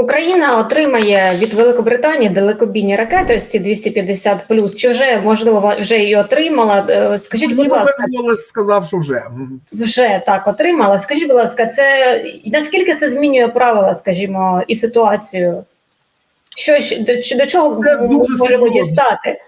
Україна отримає від Великобританії далекобійні ракети, ось ці 250 Чи вже можливо вже і отримала? Е, Скажіть, будь ласка, Голос сказав, що вже. Вже так отримала. Скажіть, будь ласка, це наскільки це змінює правила, скажімо, і ситуацію? Що до, до чого Це серйозно. дістати?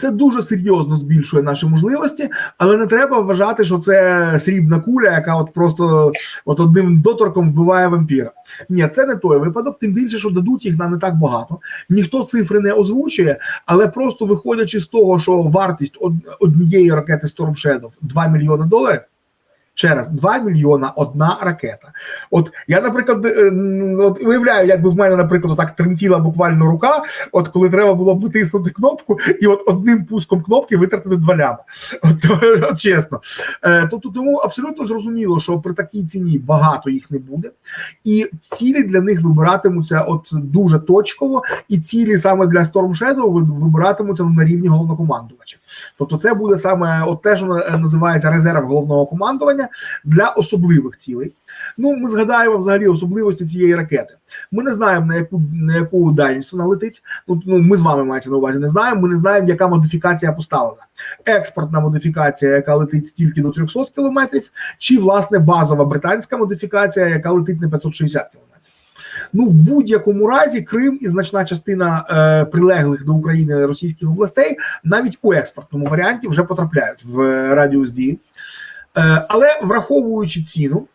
Це дуже серйозно збільшує наші можливості, але не треба вважати, що це срібна куля, яка от просто от одним доторком вбиває вампіра. Ні, це не той випадок. Тим більше, що дадуть їх нам не так багато. Ніхто цифри не озвучує, але просто виходячи з того, що вартість однієї ракети Storm Shadow 2 мільйони доларів. Ще раз, 2 мільйона одна ракета. От я, наприклад, е, от уявляю, якби в мене, наприклад, так тремтіла буквально рука, от коли треба було б натиснути кнопку, і от одним пуском кнопки витратити два ляма. От, от чесно. Е, тобто тому абсолютно зрозуміло, що при такій ціні багато їх не буде, і цілі для них вибиратимуться от дуже точково, і цілі саме для Storm Shadow вибиратимуться на рівні головнокомандувача. Тобто, це буде саме от те, що називається резерв головного командування для особливих цілей. Ну, ми згадаємо взагалі особливості цієї ракети. Ми не знаємо на яку на яку дальність вона летить. Ну, ну ми з вами мається на увазі. Не знаємо. Ми не знаємо, яка модифікація поставлена. Експортна модифікація, яка летить тільки до 300 кілометрів, чи власне базова британська модифікація, яка летить на 560 кілометрів. Ну, в будь-якому разі, Крим і значна частина е, прилеглих до України російських областей навіть у експортному варіанті вже потрапляють в е, радіус дії. Е, але враховуючи ціну,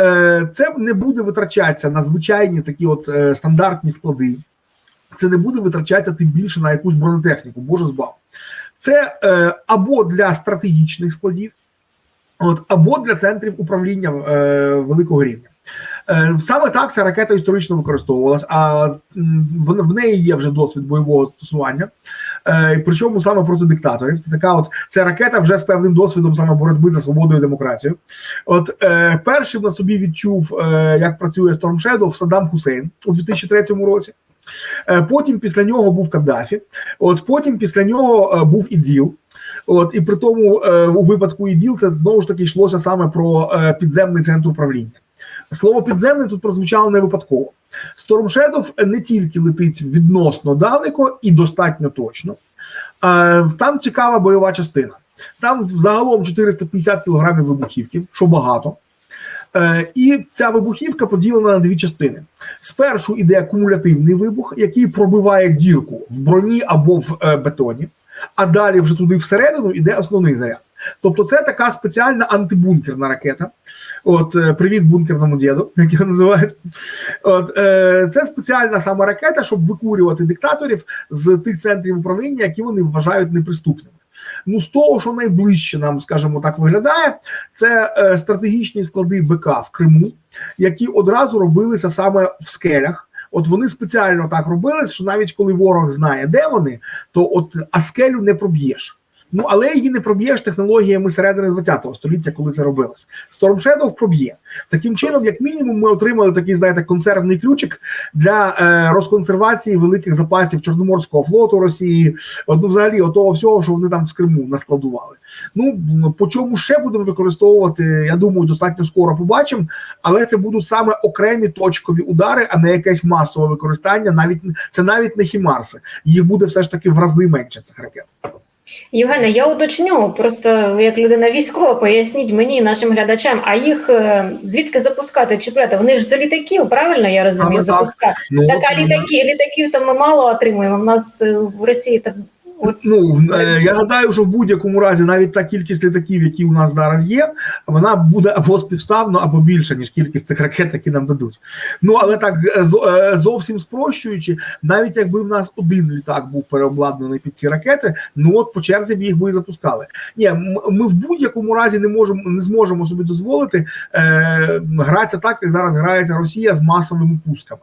е, це не буде витрачатися на звичайні такі от е, стандартні склади. Це не буде витрачатися тим більше на якусь бронетехніку, боже збав. Це або для стратегічних складів, от, або для центрів управління великого рівня. Е, Саме так ця ракета історично використовувалась, а в, неї є вже досвід бойового застосування, е, причому саме проти диктаторів. Це така, от це ракета вже з певним досвідом саме боротьби за свободу і демократію. От е, першим на собі відчув, як працює Storm Shadow Саддам Хусейн у 2003 році. Потім після нього був Каддафі. От потім після нього був іділ. От і при тому у випадку іділ це знову ж таки йшлося саме про підземний центр управління. Слово підземний тут прозвучало не випадково. Storm Shadow не тільки летить відносно далеко і достатньо точно, е, там цікава бойова частина. Там загалом 450 кілограмів вибухівки, що багато. Е, І ця вибухівка поділена на дві частини. Спершу іде кумулятивний вибух, який пробиває дірку в броні або в е, бетоні, а далі вже туди всередину йде основний заряд. Тобто, це така спеціальна антибункерна ракета. От е, привіт бункерному діду, як його називають. От е, це спеціальна саме ракета, щоб викурювати диктаторів з тих центрів управління, які вони вважають неприступними. Ну, з того, що найближче нам, скажімо так, виглядає, це е, стратегічні склади БК в Криму, які одразу робилися саме в скелях. От вони спеціально так робили, що навіть коли ворог знає, де вони, то от а скелю не проб'єш. Ну але її не проб'єш технологіями середини 20-го століття, коли це робилось. Storm Shadow проб'є. Таким чином, як мінімум, ми отримали такий, знаєте, консервний ключик для е, розконсервації великих запасів Чорноморського флоту Росії. От, ну, взагалі, отого всього, що вони там в Криму наскладували. Ну по чому ще будемо використовувати, я думаю, достатньо скоро побачимо, але це будуть саме окремі точкові удари, а не якесь масове використання. Навіть це навіть не хімарси. Їх буде все ж таки в рази менше цих ракет. Євгене, я уточню, просто як людина військова, поясніть мені нашим глядачам, а їх е, звідки запускати чіпляти? Вони ж з літаків, правильно я розумію, Запускати. так. Ну, Так, а от, літаки, літаків то ми мало отримуємо. У нас е, в Росії так Ну е, я гадаю, що в будь-якому разі навіть та кількість літаків, які у нас зараз є, вона буде або співставно, або більша, ніж кількість цих ракет, які нам дадуть. Ну але так е, е, зовсім спрощуючи, навіть якби в нас один літак був переобладнаний під ці ракети, ну от по черзі б їх би і запускали. Ні, ми в будь-якому разі не можемо не зможемо собі дозволити е, гратися так, як зараз грається Росія з масовими пусками.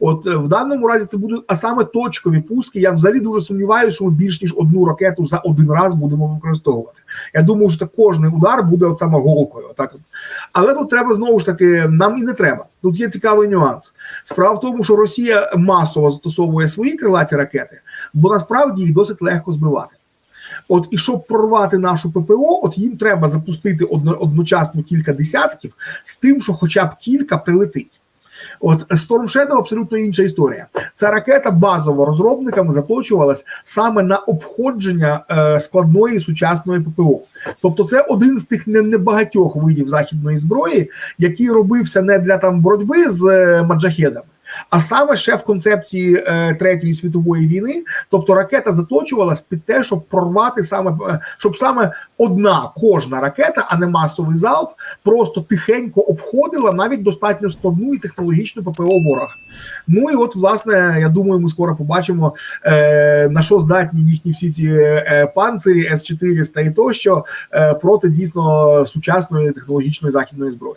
От е, в даному разі це будуть а саме точкові пуски. Я взагалі дуже сумніваюся, що ми більш ніж одну ракету за один раз будемо використовувати. Я думаю, що це кожний удар буде от саме голкою. Так от. але тут треба знову ж таки, нам і не треба. Тут є цікавий нюанс. Справа в тому, що Росія масово застосовує свої крилаті ракети, бо насправді їх досить легко збивати. От і щоб прорвати нашу ППО, от їм треба запустити одно, одночасно кілька десятків з тим, що хоча б кілька прилетить. От Storm Shadow абсолютно інша історія. Ця ракета базово розробниками заточувалась саме на обходження е, складної сучасної ППО. Тобто, це один з тих не- небагатьох видів західної зброї, який робився не для там боротьби з е, маджахедами. А саме ще в концепції е, третьої світової війни, тобто ракета заточувалась під те, щоб прорвати саме е, щоб саме одна кожна ракета, а не масовий залп, просто тихенько обходила навіть достатньо складну і технологічну ППО ворога. Ну і от, власне, я думаю, ми скоро побачимо е, на що здатні їхні всі ці е, панцирі С 400 і тощо е, проти дійсно сучасної технологічної західної зброї.